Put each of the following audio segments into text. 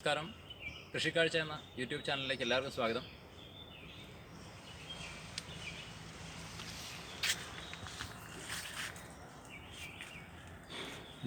നമസ്കാരം. കൃഷിക്കാഴ്ച എന്ന യൂട്യൂബ് ചാനലിലേക്ക് എല്ലാവർക്കും സ്വാഗതം.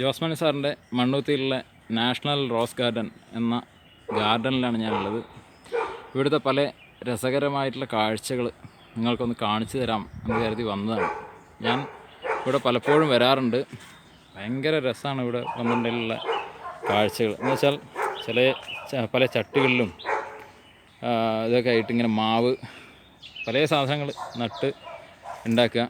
ജോസ്മണി സാറിന്റെ മണ്ണൂത്തിയിലുള്ള നാഷണൽ റോസ് ഗാർഡൻ എന്ന ഗാർഡനിലാണ് ഞാനുള്ളത്. ഇവിടുത്തെ പല രസകരമായിട്ടുള്ള കാഴ്ചകൾ നിങ്ങൾക്കൊന്ന് കാണിച്ചു തരാം എന്ന് കരുതി വന്നതാണ്. ഞാൻ ഇവിടെ പലപ്പോഴും വരാറുണ്ട്. ഭയങ്കര രസമാണ് ഇവിടെ വന്നിട്ടുള്ള കാഴ്ചകൾ. എന്ന് വെച്ചാൽ ചില പല ചട്ടികളിലും ഇതൊക്കെ ആയിട്ട് ഇങ്ങനെ മാവ് പല സാധനങ്ങൾ നട്ട് ഉണ്ടാക്കുക.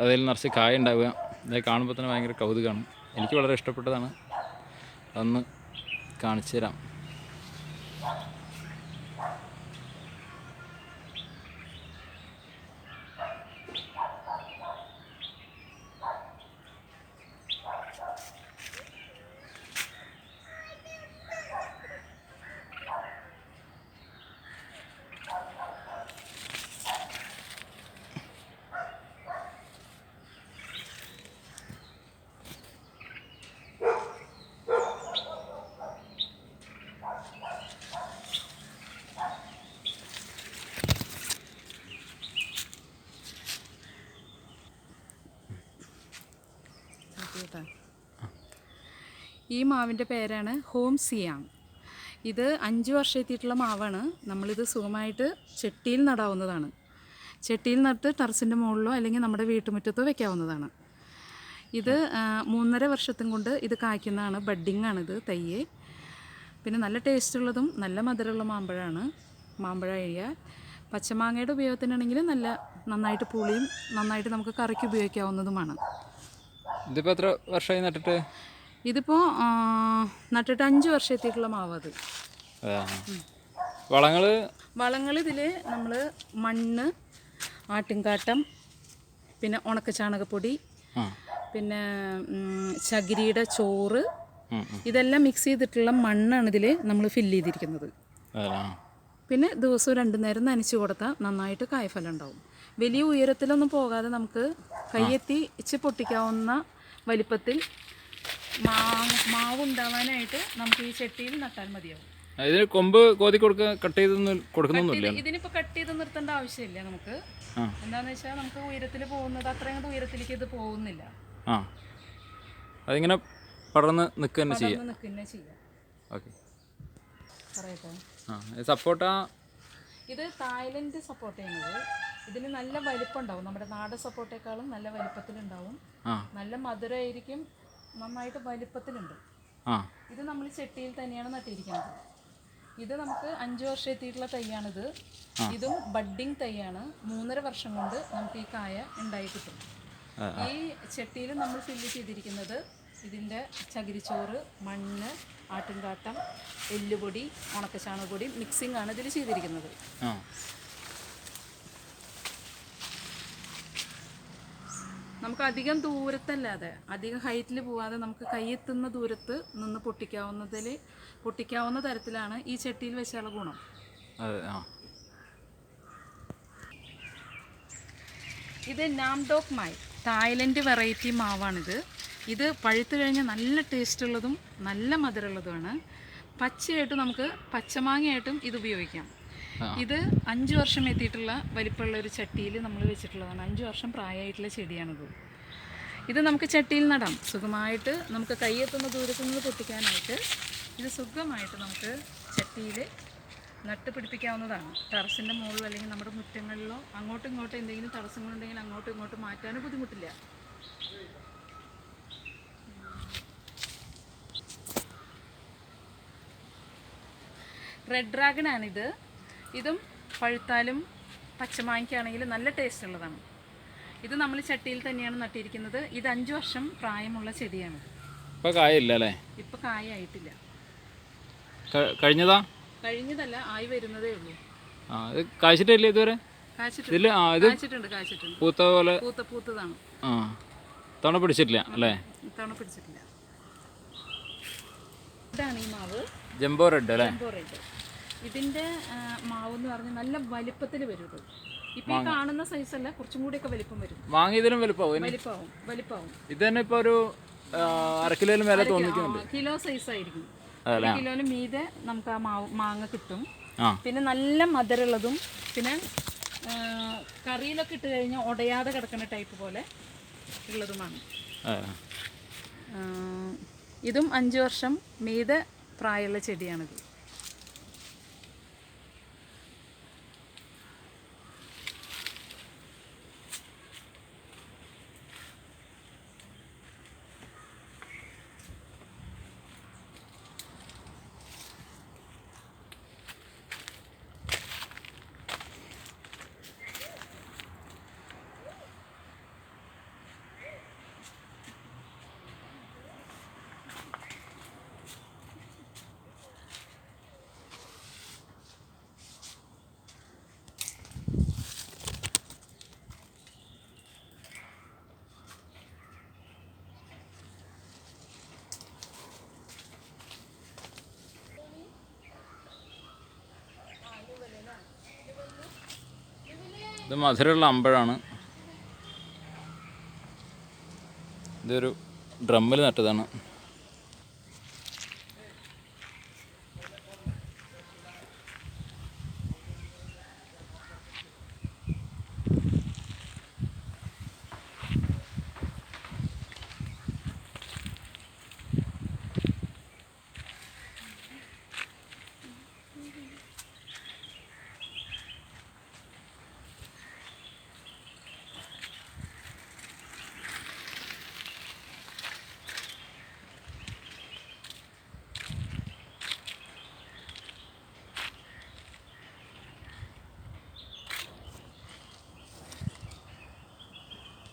അതിൽ നിറച്ച് കായ ഉണ്ടാവുക. ഇതൊക്കെ കാണുമ്പോൾ തന്നെ ഭയങ്കര കൗതുകമാണ്. എനിക്ക് വളരെ ഇഷ്ടപ്പെട്ടതാണ്. അതൊന്ന് കാണിച്ചു തരാം. കേട്ടോ. ഈ മാവിന്റെ പേരാണ് ഹോം സിയാങ്. ഇത് അഞ്ച് വർഷം എത്തിയിട്ടുള്ള മാവാണ്. നമ്മളിത് സുഖമായിട്ട് ചെട്ടിയിൽ നടാവുന്നതാണ്. ചെട്ടിയിൽ നട്ട് ടെറസിന്റെ മുകളിലോ അല്ലെങ്കിൽ നമ്മുടെ വീട്ടുമുറ്റത്തോ വെക്കാവുന്നതാണ്. ഇത് മൂന്നര വർഷത്തും കൊണ്ട് ഇത് കായ്ക്കുന്നതാണ്. ബഡ്ഡിങ് ആണിത് തയ്യെ. പിന്നെ നല്ല ടേസ്റ്റ് ഉള്ളതും നല്ല മധുരമുള്ള മാമ്പഴമാണ്. മാമ്പഴ കഴിയ പച്ചമാങ്ങയുടെ ഉപയോഗത്തിനാണെങ്കിൽ നല്ല നന്നായിട്ട് പുളിയും നന്നായിട്ട് നമുക്ക് കറിക്ക് ഉപയോഗിക്കാവുന്നതുമാണ്. ഇതിപ്പോൾ എത്ര വർഷമായി നട്ടിട്ട്? ഇതിപ്പോ നട്ടിട്ട് അഞ്ച് വർഷത്തേക്കുള്ള മാവ് അത്. വളങ്ങൾ വളങ്ങൾ ഇതിൽ നമ്മൾ മണ്ണ് ആട്ടിൻകാട്ടം പിന്നെ ഉണക്ക ചാണകപ്പൊടി പിന്നെ ചകിരിയുടെ ചോറ്. ഇതെല്ലാം മിക്സ് ചെയ്തിട്ടുള്ള മണ്ണാണ് ഇതിൽ നമ്മൾ ഫില്ല് ചെയ്തിരിക്കുന്നത്. പിന്നെ ദിവസവും രണ്ടു നേരം നനച്ചു കൊടുത്താൽ നന്നായിട്ട് കായ്ഫലം ഉണ്ടാവും. വലിയ ഉയരത്തിലൊന്നും പോകാതെ നമുക്ക് കയ്യെത്തി ഇച്ച് പൊട്ടിക്കാവുന്ന വലിപ്പത്തിൽ മാവ് ഉണ്ടാവാനായിട്ട് നമുക്ക് ഈ ചെട്ടിയിൽ നട്ടാൽ മതിയാവും. ഇതിന് കൊമ്പ് കോതി കട്ട് ചെയ്തൊന്നും കൊടുക്കുന്നൊന്നുമില്ല. ഇത് ഇതിനിപ്പോൾ കട്ട് ചെയ്ത് നിർത്തേണ്ട ആവശ്യമില്ല നമുക്ക്. എന്താന്ന് വെച്ചാൽ നമുക്ക് ഉയരത്തിൽ പോകുന്നത് അത്രയും ഉയരത്തിലേക്ക് ഇത് പോകുന്നില്ല. ആ. അതിങ്ങനെ പടർന്ന് നിൽക്കുക തന്നെ ചെയ്യാം. ഓക്കെ. സപ്പോർട്ട? ഇത് തായ്ലൻഡ് സപ്പോർട്ട് ചെയ്യുന്നത്. ഇതിന് നല്ല വലിപ്പം ഉണ്ടാവും നമ്മുടെ നാടൻ സപ്പോർട്ടേക്കാളും നല്ല വലിപ്പത്തിലുണ്ടാവും. നല്ല മധുരമായിരിക്കും. നന്നായിട്ട് വലിപ്പത്തിലുണ്ട്. ഇത് നമ്മൾ ചെട്ടിയിൽ തന്നെയാണ് നട്ടിരിക്കുന്നത്. ഇത് നമുക്ക് അഞ്ചു വർഷം എത്തിയിട്ടുള്ള തൈയാണിത്. ഇതും ബഡ്ഡിങ് തൈയാണ്. മൂന്നര വർഷം കൊണ്ട് നമുക്ക് ഈ കായ ഉണ്ടായി കിട്ടും. ഈ ചെട്ടിയിൽ നമ്മൾ ഫില്ല് ചെയ്തിരിക്കുന്നത് ഇതിന്റെ ചകിരിച്ചോറ് മണ്ണ് ആട്ടിൻകാട്ടം എല്ലുപൊടി ഉണക്കച്ചാണകപ്പൊടി മിക്സിംഗ് ആണ് ഇതിൽ ചെയ്തിരിക്കുന്നത്. നമുക്ക് അധികം ദൂരത്തല്ലാതെ അധികം ഹൈറ്റിൽ പോവാതെ നമുക്ക് കൈയെത്തുന്ന ദൂരത്ത് നിന്ന് പൊട്ടിക്കാവുന്നതിൽ പൊട്ടിക്കാവുന്ന തരത്തിലാണ് ഈ ചട്ടിയിൽ വെച്ചാലുള്ള ഗുണം. അതെ ആ. ഇത് നാംഡോക് മായി തായ്ലൻഡ് വെറൈറ്റി മാവാണിത്. ഇത് പഴുത്തു കഴിഞ്ഞാൽ നല്ല ടേസ്റ്റ് ഉള്ളതും നല്ല മധുരമുള്ളതുമാണ്. പച്ചയായിട്ട് നമുക്ക് പച്ചമാങ്ങയായിട്ടും ഇത് ഉപയോഗിക്കാം. ഇത് അഞ്ച് വർഷം എത്തിയിട്ടുള്ള വലിപ്പമുള്ള ഒരു ചട്ടിയിൽ നമ്മൾ വെച്ചിട്ടുള്ളതാണ്. അഞ്ച് വർഷം പ്രായമായിട്ടുള്ള ചെടിയാണിത്. ഇത് നമുക്ക് ചട്ടിയിൽ നടാം. സുഖമായിട്ട് നമുക്ക് കൈയെത്തുന്ന ദൂരത്തു നിന്ന് പൊട്ടിക്കാനായിട്ട് ഇത് സുഖമായിട്ട് നമുക്ക് ചട്ടിയിൽ നട്ട് പിടിപ്പിക്കാവുന്നതാണ് ടെറസിന്റെ മുകളിലോ അല്ലെങ്കിൽ നമ്മുടെ മുറ്റങ്ങളിലോ അങ്ങോട്ടും ഇങ്ങോട്ടും എന്തെങ്കിലും തടസ്സങ്ങളുണ്ടെങ്കിൽ അങ്ങോട്ടും ഇങ്ങോട്ടും മാറ്റാനും ബുദ്ധിമുട്ടില്ല. റെഡ് ഡ്രാഗൺ ആണിത്. ഇതും പഴുത്താലും പച്ചമാങ്ങയ്ക്കാണെങ്കിലും നല്ല ടേസ്റ്റ് ഉള്ളതാണ്. ഇത് നമ്മൾ ചട്ടിയിൽ തന്നെയാണ് നട്ടിരിക്കുന്നത്. ഇത് അഞ്ച് വർഷം പ്രായമുള്ള ചെടിയാണ്. ഇപ്പോൾ കായില്ല അല്ലേ? ഇപ്പൊ കായായിട്ടില്ല. കഴിഞ്ഞതാ? കഴിഞ്ഞതല്ല ആയി വരുന്നതേ ഉള്ളൂ. ആ ഇത് കായ്ച്ചിട്ടില്ല ഇതുവരെ? ഇതിൽ ആ ഇത് കാച്ചിട്ടുണ്ട് കായ്ച്ചിട്ടുണ്ട്. പൂത്ത പോലെ പൂത്ത പൂത്തതാണ്. ആ തവണ പിടിച്ചിട്ടില്ല അല്ലേ? ഇത്തവണ പിടിച്ചിട്ടില്ല. ഇതാണ് ഈ മാവ്. ജംബോ റെഡ് അല്ലേ? Jumbo red. ഇതിന്റെ മാവ് എന്ന് പറഞ്ഞാൽ നല്ല വലിപ്പത്തിൽ വരും ഇപ്പൊ ഈ കാണുന്ന സൈസ് അല്ല കുറച്ചും കൂടി ഒക്കെ വലിപ്പം വരും. വാങ്ങിയതിലും വലുപ്പമാവും ഇനി വലിപ്പാവും വലിപ്പാവും ഇത് തന്നെ ഇപ്പൊ ഒരു വില തോന്നിക്കുന്നുണ്ട്. കിലോ സൈസ് ആയിരിക്കും. കിലോന് മീതെ നമുക്ക് ആ മാവ് മാങ്ങ കിട്ടും. പിന്നെ നല്ല മധുരമുള്ളതും പിന്നെ കറിയിലൊക്കെ ഇട്ട് കഴിഞ്ഞാൽ ഉടയാതെ കിടക്കുന്ന ടൈപ്പ് പോലെ ഉള്ളതുമാണ്. ഇതും അഞ്ച് വർഷം മീതെ പ്രായമുള്ള ചെടിയാണിത്. ഇത് മധുരമുള്ള അമ്പഴാണ്. ഇതൊരു ഡ്രമ്മിൽ നട്ടതാണ്.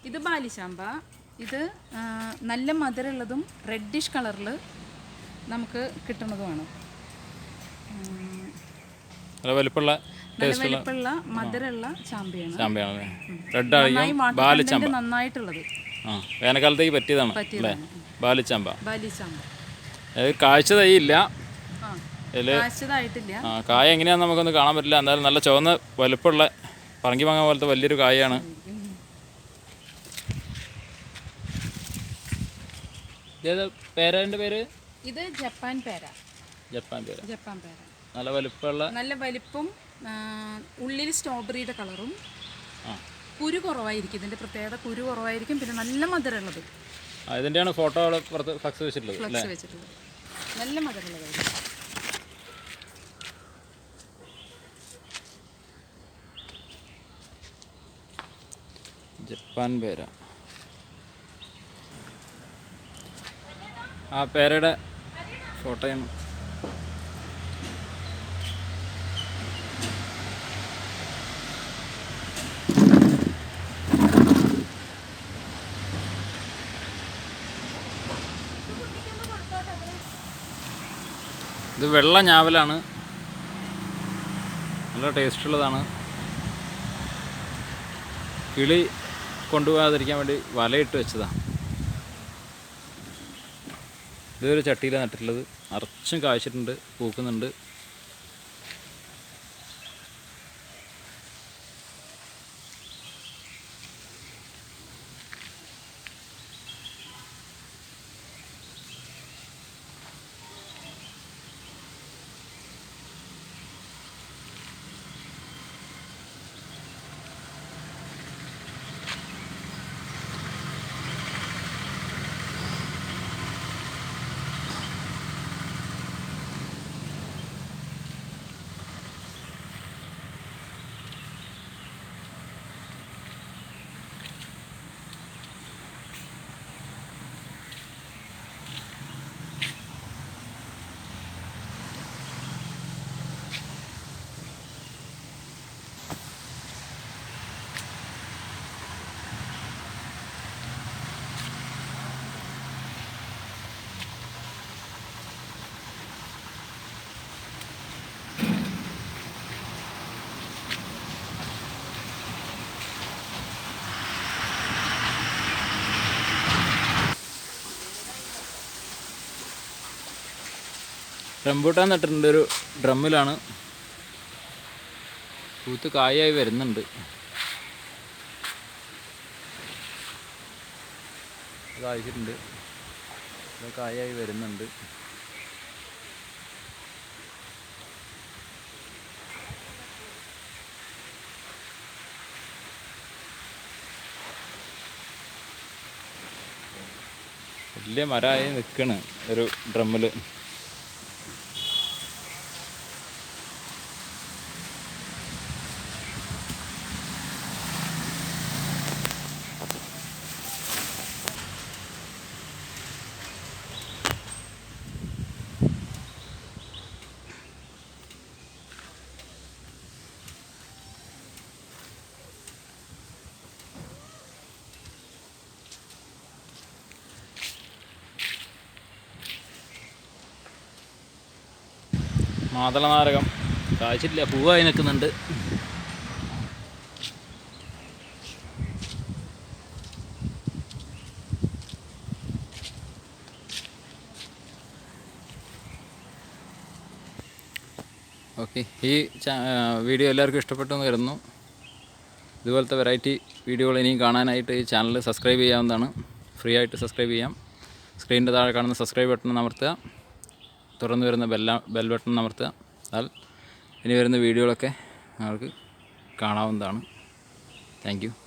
ഇത് ബാലിശാമ്പ ഇത് നല്ല മധുരമുള്ളതും റെഡിഷ് കളറിൽ നമുക്ക് കിട്ടുന്നതുമാണ് നല്ല വലിപ്പമുള്ള മധുരമുള്ള ചാമ്പയാണ്. നന്നായിട്ടുള്ളത്. വേനൽക്കാലത്തേക്ക് പറ്റിയതാണ് ബാലിച്ചാമ്പ കാഴ്ച ആ കായ എങ്ങനെയാണെന്ന് നമുക്കൊന്ന് കാണാൻ പറ്റില്ല. എന്നാലും നല്ല ചുവന്ന വലുപ്പമുള്ള പറങ്കി മാങ്ങ പോലത്തെ വലിയൊരു കായാണ്. പേരന്റെ പേര് ഇത് ജപ്പാൻ പേര. ജപ്പാൻ പേര. ജപ്പാൻ പേര. നല്ല വലിപ്പമുള്ള നല്ല വലിപ്പം ഉള്ളിൽ സ്ട്രോബെറിയുടെ കളറും കുരു കുറവായിരിക്കും. ഇതിന്റെ പ്രത്യേകത കുരു കുറവായിരിക്കും. പിന്നെ നല്ല മധുരമുള്ളത്. ഇതിന്റെയാണ് ഫോട്ടോ പുറത്ത് ഫ്ലക്സ് വെച്ചിട്ടുള്ളത് ഫ്ലക്സ് വെച്ചിട്ടുള്ളത്. നല്ല മധുരമുള്ളത് ജപ്പാൻ പേര. ആ പേരയുടെ ഫോട്ടോയാണ് ഇത് വെള്ള ഞാവലാണ്. നല്ല ടേസ്റ്റ് ഉള്ളതാണ് കിളി കൊണ്ടുപോകാതിരിക്കാൻ വേണ്ടി വലയിട്ട് വെച്ചതാണ്. ഇതൊരു ചട്ടിയിലാണ് നട്ടിട്ടുള്ളത്. നിറച്ചും കായ്ച്ചിട്ടുണ്ട് പൂക്കുന്നുണ്ട്. റംബൂട്ടാൻ നട്ടിട്ടുണ്ട് ഒരു ഡ്രമ്മിലാണ്. പൂത്ത് കായായി വരുന്നുണ്ട്. കായ്ച്ചിട്ടുണ്ട്. കായായി വരുന്നുണ്ട്. വലിയ മരമായി നിൽക്കണ് ഒരു ഡ്രമ്മിൽ മാതള നാരകം കായ്ച്ചിട്ടില്ല പൂവായി നിൽക്കുന്നുണ്ട്. ഓക്കെ ഈ വീഡിയോ എല്ലാവർക്കും ഇഷ്ടപ്പെട്ടു എന്ന് കരുതുന്നു. ഇതുപോലത്തെ വെറൈറ്റി വീഡിയോകൾ ഇനിയും കാണാനായിട്ട് ഈ ചാനൽ സബ്സ്ക്രൈബ് ചെയ്യാവുന്നതാണ്. ഫ്രീ ആയിട്ട് സബ്സ്ക്രൈബ് ചെയ്യാം. സ്ക്രീനിന്റെ താഴെ കാണുന്ന സബ്സ്ക്രൈബ് ബട്ടൺ അമർത്തുക. തുറന്നു വരുന്ന ബെല്ല ബെൽ ബട്ടൺ അമർത്തുക. എന്നാൽ ഇനി വരുന്ന വീഡിയോകളൊക്കെ നിങ്ങൾക്ക് കാണാവുന്നതാണ്. താങ്ക്